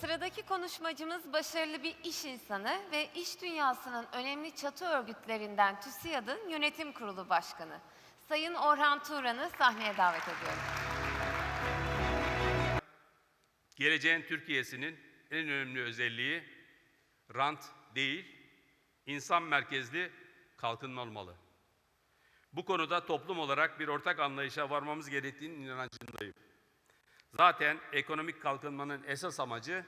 Sıradaki konuşmacımız başarılı bir iş insanı ve iş dünyasının önemli çatı örgütlerinden TÜSİAD'ın yönetim kurulu başkanı. Sayın Orhan Turan'ı sahneye davet ediyorum. Geleceğin Türkiye'sinin en önemli özelliği rant değil, insan merkezli kalkınma olmalı. Bu konuda toplum olarak bir ortak anlayışa varmamız gerektiğinin inancındayım. Zaten ekonomik kalkınmanın esas amacı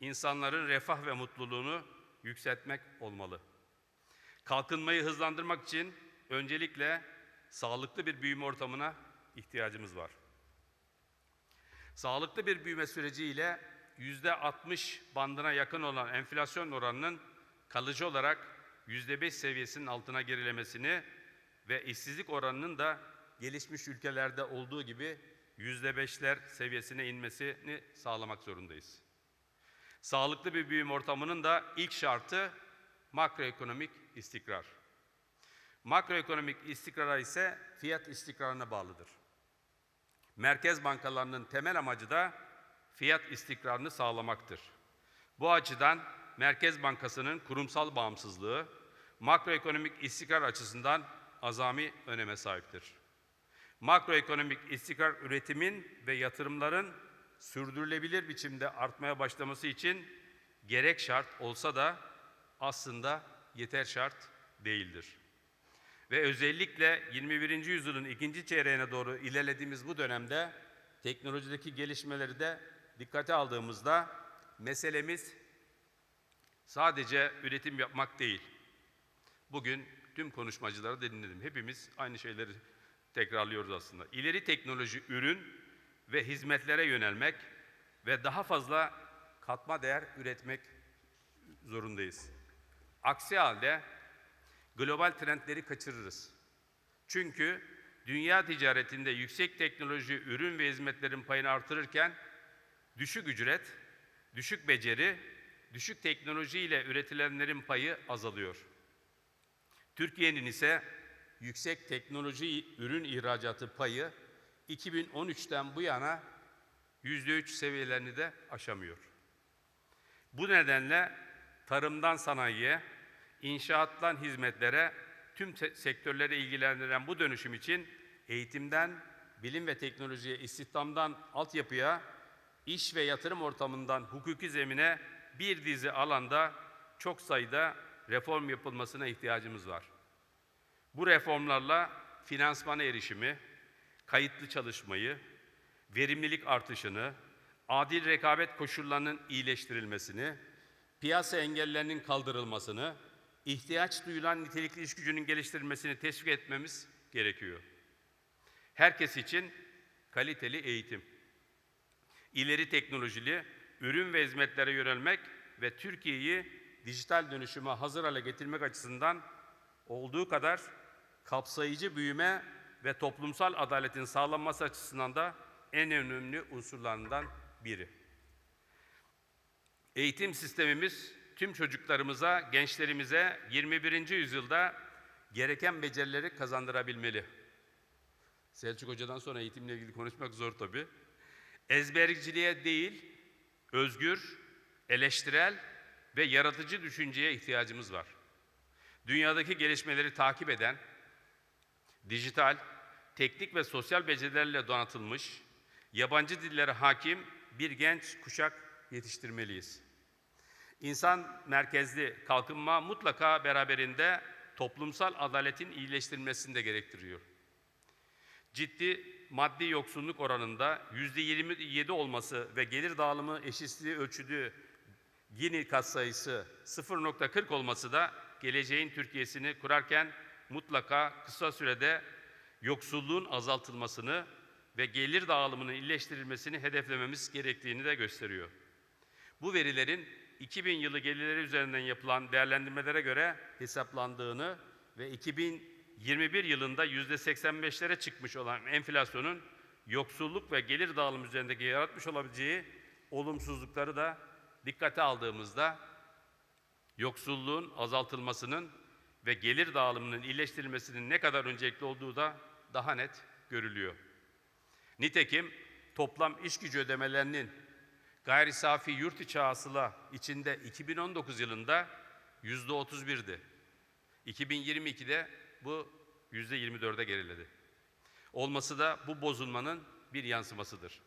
insanların refah ve mutluluğunu yükseltmek olmalı. Kalkınmayı hızlandırmak için öncelikle sağlıklı bir büyüme ortamına ihtiyacımız var. Sağlıklı bir büyüme süreciyle yüzde 60 bandına yakın olan enflasyon oranının kalıcı olarak yüzde 5 seviyesinin altına gerilemesini ve işsizlik oranının da gelişmiş ülkelerde olduğu gibi yüzde beşler seviyesine inmesini sağlamak zorundayız. Sağlıklı bir büyüme ortamının da ilk şartı makroekonomik istikrar. Makroekonomik istikrara ise fiyat istikrarına bağlıdır. Merkez bankalarının temel amacı da fiyat istikrarını sağlamaktır. Bu açıdan Merkez Bankası'nın kurumsal bağımsızlığı makroekonomik istikrar açısından azami öneme sahiptir. Makroekonomik istikrar üretimin ve yatırımların sürdürülebilir biçimde artmaya başlaması için gerek şart olsa da aslında yeter şart değildir. Ve özellikle 21. yüzyılın ikinci çeyreğine doğru ilerlediğimiz bu dönemde teknolojideki gelişmeleri de dikkate aldığımızda meselemiz sadece üretim yapmak değil. Bugün tüm konuşmacıları dinledim. Hepimiz aynı şeyleri tekrarlıyoruz aslında. İleri teknoloji ürün ve hizmetlere yönelmek ve daha fazla katma değer üretmek zorundayız. Aksi halde global trendleri kaçırırız. Çünkü dünya ticaretinde yüksek teknoloji ürün ve hizmetlerin payını artırırken düşük ücret, düşük beceri, düşük teknoloji ile üretilenlerin payı azalıyor. Türkiye'nin ise yüksek teknoloji ürün ihracatı payı 2013'ten bu yana %3 seviyelerini de aşamıyor. Bu nedenle tarımdan sanayiye, inşaattan hizmetlere, tüm sektörleri ilgilendiren bu dönüşüm için eğitimden, bilim ve teknolojiye, istihdamdan altyapıya, iş ve yatırım ortamından hukuki zemine bir dizi alanda çok sayıda reform yapılmasına ihtiyacımız var. Bu reformlarla finansmana erişimi, kayıtlı çalışmayı, verimlilik artışını, adil rekabet koşullarının iyileştirilmesini, piyasa engellerinin kaldırılmasını, ihtiyaç duyulan nitelikli iş gücünün geliştirilmesini teşvik etmemiz gerekiyor. Herkes için kaliteli eğitim, ileri teknolojili ürün ve hizmetlere yönelmek ve Türkiye'yi dijital dönüşüme hazır hale getirmek açısından olduğu kadar kapsayıcı büyüme ve toplumsal adaletin sağlanması açısından da en önemli unsurlarından biri. Eğitim sistemimiz tüm çocuklarımıza, gençlerimize 21. yüzyılda gereken becerileri kazandırabilmeli. Selçuk Hoca'dan sonra eğitimle ilgili konuşmak zor tabii. Ezberciliğe değil, özgür, eleştirel ve yaratıcı düşünceye ihtiyacımız var. Dünyadaki gelişmeleri takip eden, dijital, teknik ve sosyal becerilerle donatılmış, yabancı dillere hakim bir genç kuşak yetiştirmeliyiz. İnsan merkezli kalkınma mutlaka beraberinde toplumsal adaletin iyileştirilmesini de gerektiriyor. Ciddi maddi yoksulluk oranında yüzde 27 olması ve gelir dağılımı eşitsizliği ölçüdüğü Gini katsayısı 0.40 olması da geleceğin Türkiye'sini kurarken mutlaka kısa sürede yoksulluğun azaltılmasını ve gelir dağılımının iyileştirilmesini hedeflememiz gerektiğini de gösteriyor. Bu verilerin 2000 yılı gelirleri üzerinden yapılan değerlendirmelere göre hesaplandığını ve 2021 yılında %85'lere çıkmış olan enflasyonun yoksulluk ve gelir dağılımı üzerindeki yaratmış olabileceği olumsuzlukları da dikkate aldığımızda yoksulluğun azaltılmasının ve gelir dağılımının iyileştirilmesinin ne kadar öncelikli olduğu da daha net görülüyor. Nitekim toplam iş gücü ödemelerinin gayri safi yurt içi hasıla içinde 2019 yılında yüzde 31'di. 2022'de bu yüzde 24'e geriledi. Olması da bu bozulmanın bir yansımasıdır.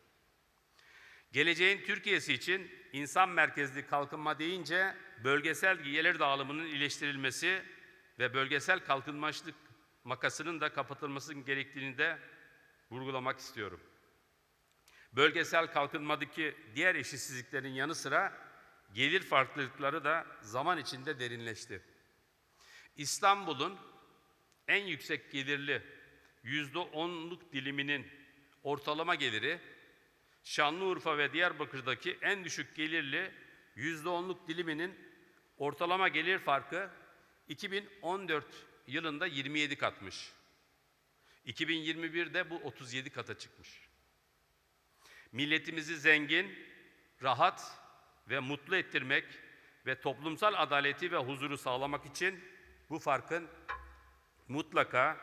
Geleceğin Türkiye'si için insan merkezli kalkınma deyince bölgesel gelir dağılımının iyileştirilmesi ve bölgesel kalkınmışlık makasının da kapatılması gerektiğini de vurgulamak istiyorum. Bölgesel kalkınmadaki diğer eşitsizliklerin yanı sıra gelir farklılıkları da zaman içinde derinleşti. İstanbul'un en yüksek gelirli yüzde onluk diliminin ortalama geliri Şanlıurfa ve Diyarbakır'daki en düşük gelirli yüzde onluk diliminin ortalama gelir farkı 2014 yılında 27 katmış. 2021'de bu 37 kata çıkmış. Milletimizi zengin, rahat ve mutlu ettirmek ve toplumsal adaleti ve huzuru sağlamak için bu farkın mutlaka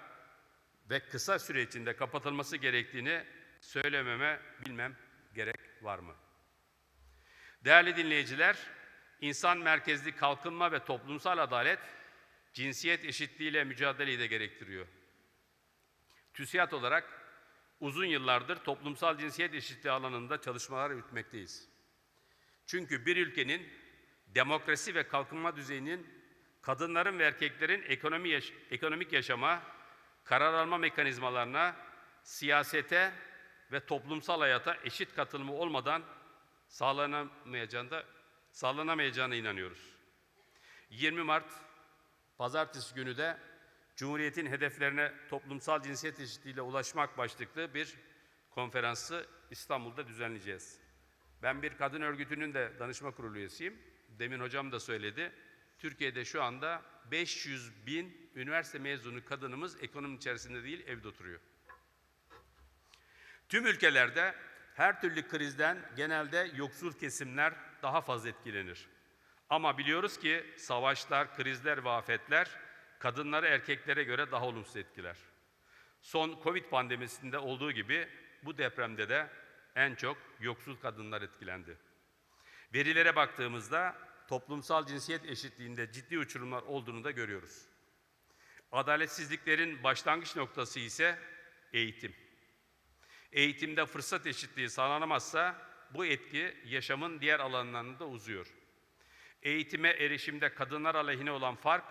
ve kısa süre içinde kapatılması gerektiğini söylememe bilmem gerek var mı? Değerli dinleyiciler, insan merkezli kalkınma ve toplumsal adalet cinsiyet eşitliğiyle mücadeleyi de gerektiriyor. TÜSİAD olarak uzun yıllardır toplumsal cinsiyet eşitliği alanında çalışmalar yürütmekteyiz. Çünkü bir ülkenin demokrasi ve kalkınma düzeyinin kadınların ve erkeklerin ekonomi yaş- ekonomik yaşama, karar alma mekanizmalarına, siyasete ve toplumsal hayata eşit katılımı olmadan sağlanamayacağına, sağlanamayacağına inanıyoruz. 20 Mart Pazartesi günü de Cumhuriyet'in hedeflerine toplumsal cinsiyet eşitliğiyle ulaşmak başlıklı bir konferansı İstanbul'da düzenleyeceğiz. Ben bir kadın örgütünün de danışma kurulu üyesiyim. Demin hocam da söyledi. Türkiye'de şu anda 500 bin üniversite mezunu kadınımız ekonomi içerisinde değil evde oturuyor. Tüm ülkelerde her türlü krizden genelde yoksul kesimler daha fazla etkilenir. Ama biliyoruz ki savaşlar, krizler ve afetler kadınları erkeklere göre daha olumsuz etkiler. Son Covid pandemisinde olduğu gibi bu depremde de en çok yoksul kadınlar etkilendi. Verilere baktığımızda toplumsal cinsiyet eşitliğinde ciddi uçurumlar olduğunu da görüyoruz. Adaletsizliklerin başlangıç noktası ise eğitim. Eğitimde fırsat eşitliği sağlanamazsa bu etki yaşamın diğer alanlarında uzuyor. Eğitime erişimde kadınlar aleyhine olan fark,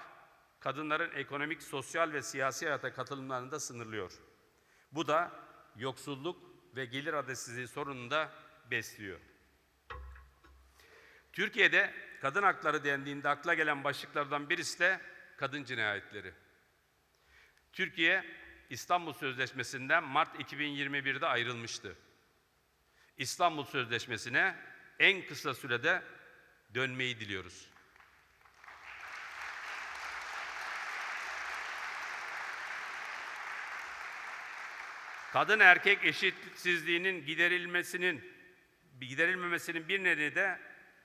kadınların ekonomik, sosyal ve siyasi hayata katılımlarını da sınırlıyor. Bu da yoksulluk ve gelir adaletsizliği sorununu da besliyor. Türkiye'de kadın hakları dendiğinde akla gelen başlıklardan birisi de kadın cinayetleri. Türkiye İstanbul Sözleşmesi'nden Mart 2021'de ayrılmıştı. İstanbul Sözleşmesi'ne en kısa sürede dönmeyi diliyoruz. Kadın erkek eşitsizliğinin giderilmesinin giderilmemesinin bir nedeni de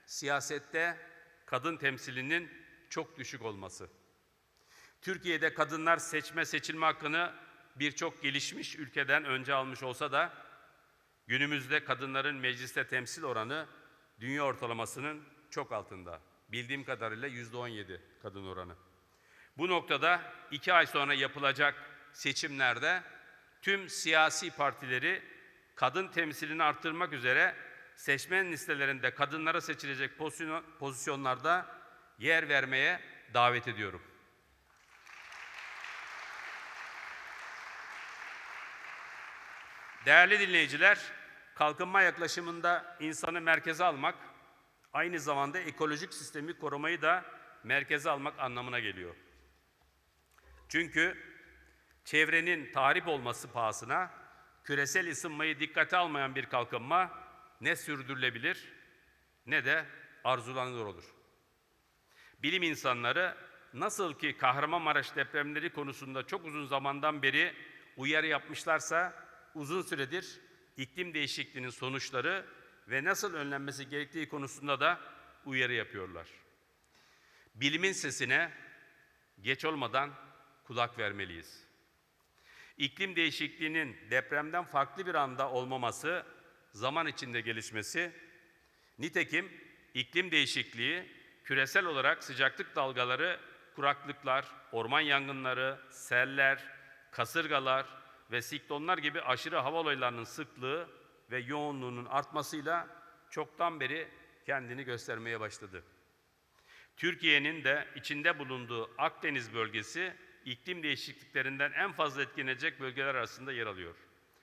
siyasette kadın temsilinin çok düşük olması. Türkiye'de kadınlar seçme seçilme hakkını birçok gelişmiş ülkeden önce almış olsa da günümüzde kadınların mecliste temsil oranı dünya ortalamasının çok altında. Bildiğim kadarıyla yüzde on yedi kadın oranı. Bu noktada iki ay sonra yapılacak seçimlerde tüm siyasi partileri kadın temsilini arttırmak üzere seçmen listelerinde kadınlara seçilecek pozisyon- pozisyonlarda yer vermeye davet ediyorum. Değerli dinleyiciler, kalkınma yaklaşımında insanı merkeze almak, aynı zamanda ekolojik sistemi korumayı da merkeze almak anlamına geliyor. Çünkü çevrenin tahrip olması pahasına küresel ısınmayı dikkate almayan bir kalkınma ne sürdürülebilir ne de arzulanır olur. Bilim insanları nasıl ki Kahramanmaraş depremleri konusunda çok uzun zamandan beri uyarı yapmışlarsa uzun süredir iklim değişikliğinin sonuçları ve nasıl önlenmesi gerektiği konusunda da uyarı yapıyorlar. Bilimin sesine geç olmadan kulak vermeliyiz. İklim değişikliğinin depremden farklı bir anda olmaması, zaman içinde gelişmesi Nitekim iklim değişikliği küresel olarak sıcaklık dalgaları, kuraklıklar, orman yangınları, seller, kasırgalar ve siklonlar gibi aşırı hava olaylarının sıklığı ve yoğunluğunun artmasıyla çoktan beri kendini göstermeye başladı. Türkiye'nin de içinde bulunduğu Akdeniz bölgesi iklim değişikliklerinden en fazla etkilenecek bölgeler arasında yer alıyor.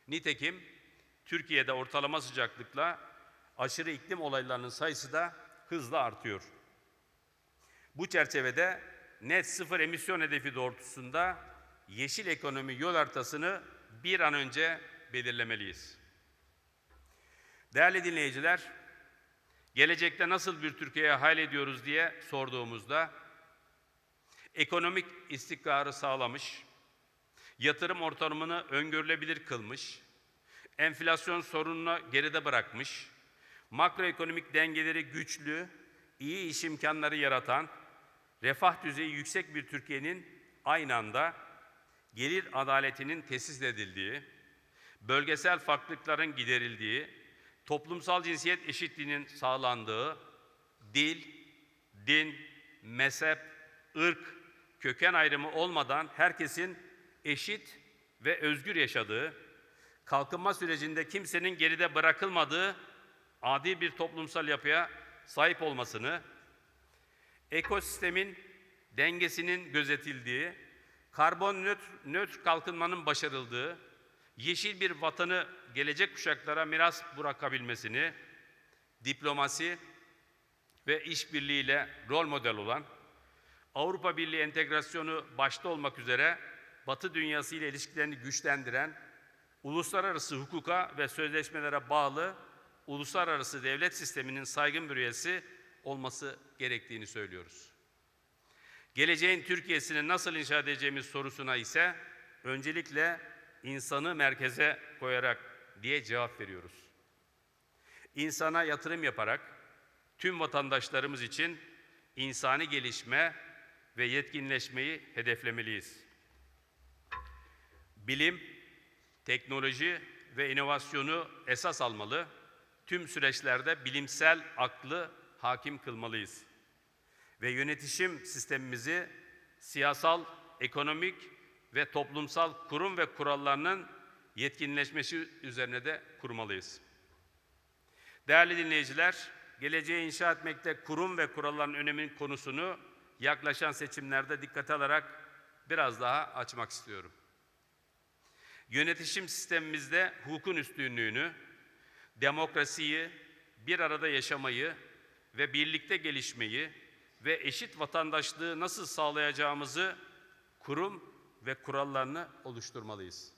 Nitekim Türkiye'de ortalama sıcaklıkla aşırı iklim olaylarının sayısı da hızla artıyor. Bu çerçevede net sıfır emisyon hedefi doğrultusunda yeşil ekonomi yol haritasını bir an önce belirlemeliyiz. Değerli dinleyiciler, gelecekte nasıl bir Türkiye hayal ediyoruz diye sorduğumuzda ekonomik istikrarı sağlamış, yatırım ortamını öngörülebilir kılmış, enflasyon sorununu geride bırakmış, makroekonomik dengeleri güçlü, iyi iş imkanları yaratan, refah düzeyi yüksek bir Türkiye'nin aynı anda gelir adaletinin tesis edildiği, bölgesel farklılıkların giderildiği, toplumsal cinsiyet eşitliğinin sağlandığı, dil, din, mezhep, ırk, köken ayrımı olmadan herkesin eşit ve özgür yaşadığı, kalkınma sürecinde kimsenin geride bırakılmadığı adil bir toplumsal yapıya sahip olmasını, ekosistemin dengesinin gözetildiği, karbon nötr, nötr kalkınmanın başarıldığı, yeşil bir vatanı gelecek kuşaklara miras bırakabilmesini, diplomasi ve işbirliğiyle rol model olan, Avrupa Birliği entegrasyonu başta olmak üzere Batı dünyası ile ilişkilerini güçlendiren, uluslararası hukuka ve sözleşmelere bağlı uluslararası devlet sisteminin saygın bir üyesi olması gerektiğini söylüyoruz. Geleceğin Türkiye'sini nasıl inşa edeceğimiz sorusuna ise öncelikle insanı merkeze koyarak diye cevap veriyoruz. İnsana yatırım yaparak tüm vatandaşlarımız için insani gelişme ve yetkinleşmeyi hedeflemeliyiz. Bilim, teknoloji ve inovasyonu esas almalı, tüm süreçlerde bilimsel aklı hakim kılmalıyız. Ve yönetişim sistemimizi siyasal, ekonomik ve toplumsal kurum ve kurallarının yetkinleşmesi üzerine de kurmalıyız. Değerli dinleyiciler, geleceği inşa etmekte kurum ve kuralların önemin konusunu yaklaşan seçimlerde dikkate alarak biraz daha açmak istiyorum. Yönetişim sistemimizde hukukun üstünlüğünü, demokrasiyi, bir arada yaşamayı ve birlikte gelişmeyi ve eşit vatandaşlığı nasıl sağlayacağımızı kurum ve kurallarını oluşturmalıyız.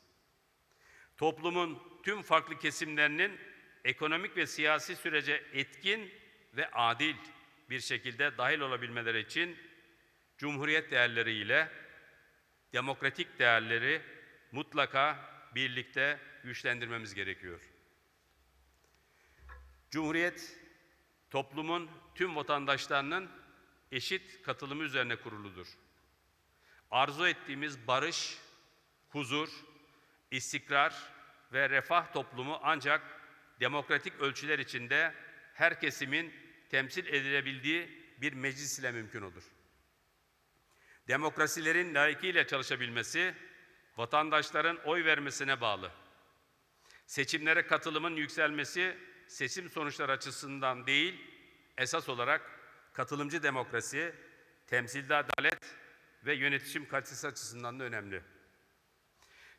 Toplumun tüm farklı kesimlerinin ekonomik ve siyasi sürece etkin ve adil bir şekilde dahil olabilmeleri için cumhuriyet değerleriyle demokratik değerleri mutlaka birlikte güçlendirmemiz gerekiyor. Cumhuriyet toplumun tüm vatandaşlarının eşit katılımı üzerine kuruludur. Arzu ettiğimiz barış, huzur, istikrar ve refah toplumu ancak demokratik ölçüler içinde her kesimin temsil edilebildiği bir meclis ile mümkün olur. Demokrasilerin layıkıyla çalışabilmesi, vatandaşların oy vermesine bağlı. Seçimlere katılımın yükselmesi, seçim sonuçları açısından değil, esas olarak katılımcı demokrasi, temsilde adalet ve yönetişim kalitesi açısından da önemli.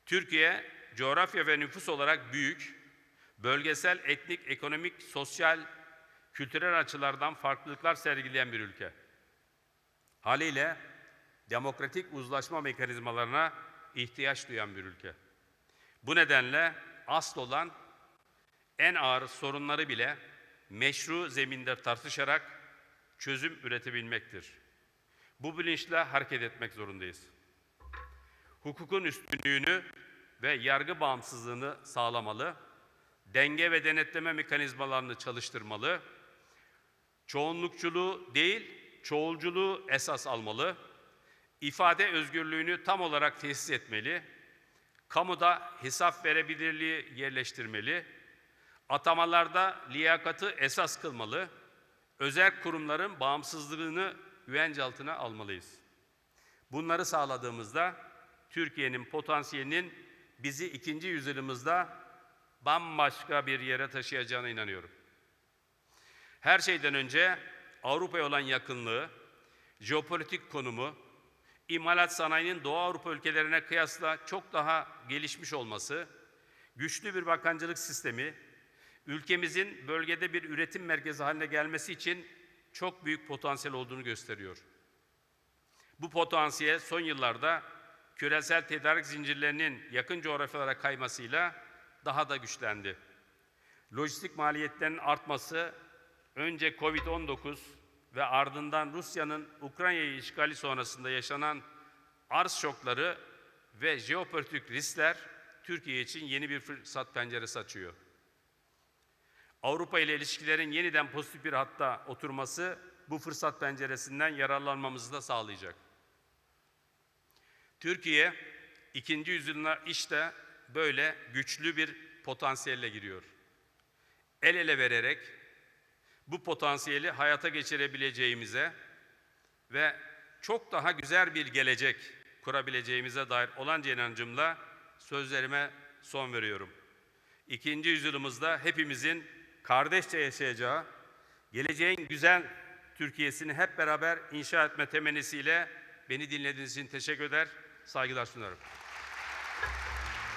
Türkiye, coğrafya ve nüfus olarak büyük, bölgesel, etnik, ekonomik, sosyal, kültürel açılardan farklılıklar sergileyen bir ülke. Haliyle demokratik uzlaşma mekanizmalarına ihtiyaç duyan bir ülke. Bu nedenle asıl olan en ağır sorunları bile meşru zeminde tartışarak çözüm üretebilmektir. Bu bilinçle hareket etmek zorundayız. Hukukun üstünlüğünü ve yargı bağımsızlığını sağlamalı, denge ve denetleme mekanizmalarını çalıştırmalı, çoğunlukçuluğu değil, çoğulculuğu esas almalı, ifade özgürlüğünü tam olarak tesis etmeli, kamuda hesap verebilirliği yerleştirmeli, Atamalarda liyakatı esas kılmalı, özel kurumların bağımsızlığını güvence altına almalıyız. Bunları sağladığımızda Türkiye'nin potansiyelinin bizi ikinci yüzyılımızda bambaşka bir yere taşıyacağına inanıyorum. Her şeyden önce Avrupa'ya olan yakınlığı, jeopolitik konumu, imalat sanayinin Doğu Avrupa ülkelerine kıyasla çok daha gelişmiş olması, güçlü bir bankacılık sistemi, ülkemizin bölgede bir üretim merkezi haline gelmesi için çok büyük potansiyel olduğunu gösteriyor. Bu potansiyel son yıllarda küresel tedarik zincirlerinin yakın coğrafyalara kaymasıyla daha da güçlendi. Lojistik maliyetlerinin artması önce Covid-19 ve ardından Rusya'nın Ukrayna'yı işgali sonrasında yaşanan arz şokları ve jeopolitik riskler Türkiye için yeni bir fırsat penceresi açıyor. Avrupa ile ilişkilerin yeniden pozitif bir hatta oturması bu fırsat penceresinden yararlanmamızı da sağlayacak. Türkiye ikinci yüzyılına işte böyle güçlü bir potansiyelle giriyor. El ele vererek bu potansiyeli hayata geçirebileceğimize ve çok daha güzel bir gelecek kurabileceğimize dair olan inancımla sözlerime son veriyorum. İkinci yüzyılımızda hepimizin kardeşçe yaşayacağı, geleceğin güzel Türkiye'sini hep beraber inşa etme temennisiyle beni dinlediğiniz için teşekkür eder, saygılar sunarım.